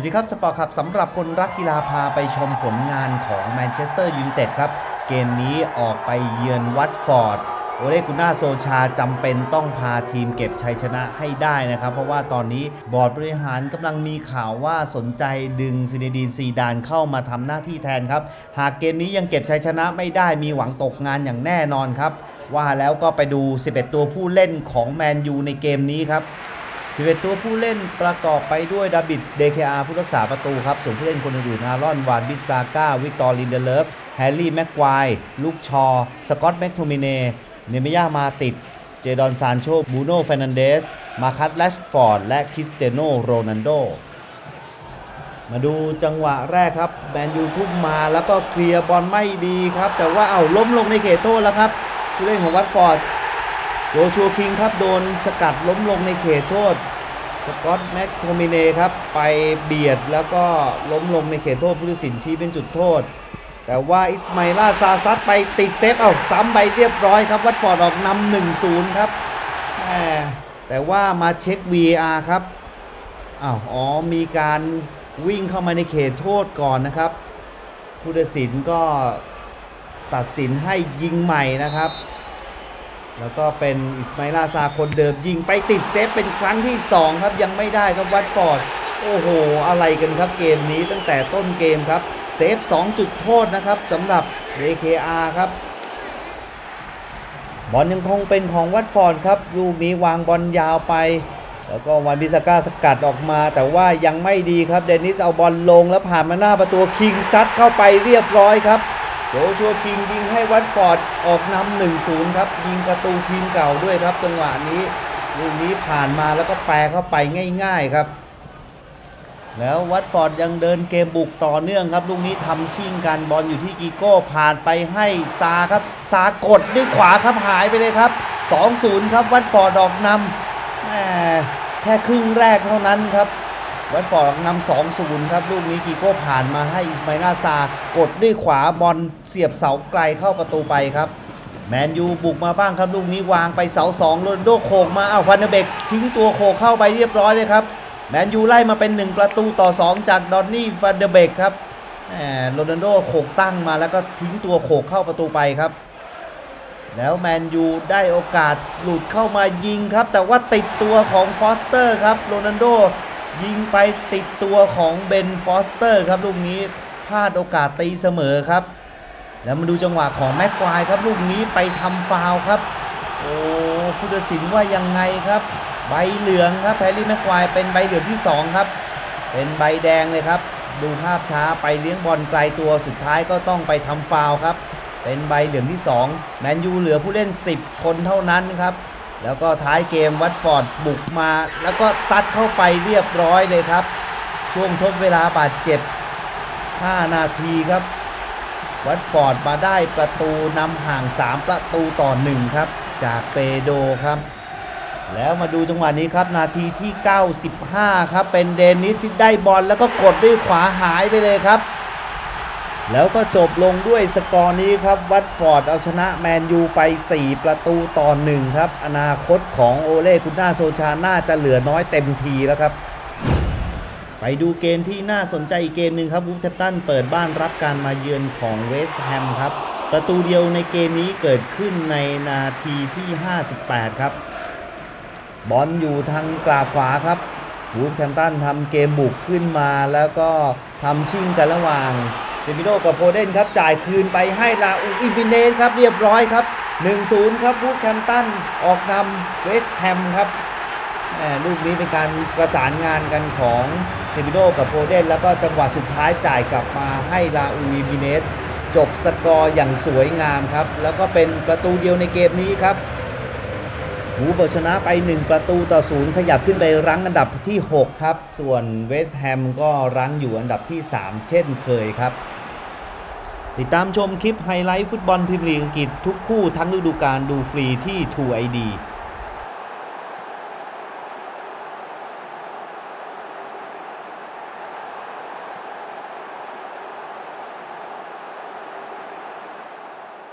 วัสดีครับ สปอร์ตครับสำหรับคนรักกีฬาพาไปชมผลงานของแมนเชสเตอร์ยูไนเต็ดครับ เกมนี้ออกไปเยือนวัตฟอร์ด โอเลกุน่าโซชาจำเป็นต้องพาทีมเก็บชัยชนะให้ได้นะครับ เพราะว่าตอนนี้บอร์ดบริหารกำลังมีข่าวว่าสนใจดึงซินดีนซีดานเข้ามาทำหน้าที่แทนครับ หากเกมนี้ยังเก็บชัยชนะไม่ได้มีหวังตกงานอย่างแน่นอนครับ ว่าแล้วก็ไปดู 11 ตัวผู้เล่นของแมนยูในเกมนี้ครับ 11 ตัวผู้เล่นประกอบไปด้วยดาบิดเดคอาผู้รักษาประตูครับ ส่วนผู้เล่นคนอื่นๆอารอน วาน บิซาก้า วิกตอร์ลินเดเลฟ แฮร์รี่ แม็กควาย ลูกชอ สกอตแม็กโทมิเน เนเมย่ามาติด เจดอนซานโช บูโน่เฟรนันเดส มาคัสแลชฟอร์ด และคริสเตโนโรนันโด มาดูจังหวะแรกครับ แมนยูทุ่มมาแล้วก็เคลียร์บอลไม่ดีครับ แต่ว่าเอาล้มลงในเขตโทษแล้วครับ ผู้เล่นของวัตฟอร์ด โจชัวคิงครับโดนสกัดล้มลงในเขตโทษ สกอตแม็กโทมิเนครับ ไปเบียดแล้วก็ล้มลงในเขตโทษผู้ตัดสินชี้เป็นจุดโทษ แต่ว่าอิสมาล่าซาซัดไปติดเซฟ เอาซ้ำไปเรียบร้อยครับ วัตฟอร์ดออกนำหนึ่งศูนย์ครับแหมแต่ว่ามาเช็ค VAR ครับอ้าวอ๋อมีการวิ่งเข้ามาในเขตโทษก่อนนะครับผู้ตัดสินก็ตัดสินให้ยิงใหม่นะครับ แล้วก็เป็นอิสมาอิลาซาคนเดิมยิงไปติดเซฟเป็นครั้งที่ 2 ครับยังไม่ได้ครับวัตฟอร์ดโอ้โห อะไรกันครับเกมนี้ตั้งแต่ต้นเกมครับ เซฟ 2 จุดโทษนะครับสำหรับ DKR ครับบอลยังคงเป็นของวัตฟอร์ดครับ ลูกนี้วางบอลยาวไป แล้วก็วันบิสก้าสกัดออกมา แต่ว่ายังไม่ดีครับ เดนิสเอาบอลลงแล้วผ่านมาหน้าประตูคิงซัดเข้าไปเรียบร้อยครับ โจชัวคิงยิงให้วัตฟอร์ดออกนำ1-0 ครับ ยิงประตูทีมเก่าด้วยครับจังหวะนี้ลูกนี้ผ่านมาแล้วก็แปรเข้าไปง่าย ๆครับ แล้ววัตฟอร์ดยังเดินเกมบุกต่อเนื่องครับ ลูกนี้ทำชิ่งกันบอลอยู่ที่กีโก้ผ่านไปให้ซาครับ ซากดด้วยขวาครับหายไปเลยครับ 2-0 ครับวัตฟอร์ดออกนำแหมแค่ครึ่งแรกเท่านั้นครับ วัตฟอร์ดออกนำ2-0ครับ ลูกนี้กีโก้ผ่านมาให้อิสมาลาซากดด้วยขวาบอลเสียบเสาไกลเข้าประตูไปครับแมนยูบุกมาบ้างครับลูกนี้วางไปเสาสองโรนโดโขกมาเอาฟันเดเบกทิ้งตัวโขกเข้าไปเรียบร้อยเลยครับแมนยูไล่มาเป็น 1 ประตูต่อ 2 จากดอนนี่ฟันเดเบกครับแหมโรนัลโดโขกตั้งมาแล้วก็ทิ้งตัวโขกเข้าประตูไปครับ แล้วแมนยูได้โอกาสหลุดเข้ามายิงครับ แต่ว่าติดตัวของฟอสเตอร์ครับโรนัลโด ยิงไปติดตัวของเบนฟอสเตอร์ครับลูกนี้พลาดโอกาสตีเสมอครับ แล้วมาดูจังหวะของแม็กควายครับลูกนี้ไปทำฟาวครับ โอ้ผู้ตัดสินว่ายังไงครับ ใบเหลืองครับแพรรี่แม็กควายเป็นใบเหลืองที่ 2 ครับ เป็นใบแดงเลยครับ ดูภาพช้าไปเลี้ยงบอลไกลตัวสุดท้ายก็ต้องไปทำฟาวครับ เป็นใบเหลืองที่2แมนยูเหลือผู้เล่น 10 คนเท่านั้นครับ แล้วก็ท้ายเกมวัตฟอร์ดบุกมา แล้วก็ซัดเข้าไปเรียบร้อยเลยครับ ช่วงทดเวลาบาดเจ็บ 5 นาทีครับ วัตฟอร์ดมาได้ประตูนำห่าง 3 ประตูต่อ 1 ครับ จากเปโดครับ แล้วมาดูจังหวะนี้ครับ นาทีที่ 95 ครับ เป็นเดนิสที่ได้บอลแล้วก็กดด้วยขวาหายไปเลยครับ แล้วก็จบลงด้วยสกอร์นี้ครับ วัตฟอร์ดเอาชนะแมนยูไป 4 ประตูต่อ1ครับ อนาคตของโอเล่คุณหน่าโซชาน่าจะเหลือน้อยเต็มทีแล้วครับ ไปดูเกมที่น่าสนใจอีกเกมหนึ่งครับวูฟแทปตันเปิดบ้านรับการมาเยือนของเวสต์แฮมครับ ประตูเดียวในเกมนี้เกิดขึ้นในนาทีที่ 58 ครับ บอลอยู่ทางกราขวาครับวูฟแทมตันทำเกมบุกขึ้นมาแล้วก็ทำชิงกันระหว่าง ซมิโดกับโพเดนครับจ่ายคืนไปให้ลาอูอินฟิเนสครับเรียบร้อยครับ 1-0 ครับวูฟแทมตันออกนำเวสต์แฮมครับลูกนี้เป็นการประสานงานกันของเซมิโดกับโพเดนแล้วก็จังหวะสุดท้ายจ่ายกลับมาให้ลาอูอิมิเนสจบสกอร์อย่างสวยงามครับ แล้วก็เป็นประตูเดียวในเกมนี้ครับหูเบิร์ชนะไป 1 ประตูต่อศูนย์ขยับขึ้นไปรั้งอันดับที่ 6 ครับ ส่วนเวสต์แฮมก็รั้งอยู่อันดับที่ 3 เช่นเคยครับ ติดตามชมคลิปไฮไลท์ฟุตบอลพรีเมียร์ลีกอังกฤษทุกคู่ทั้งฤดูกาลดูฟรีที่ True ID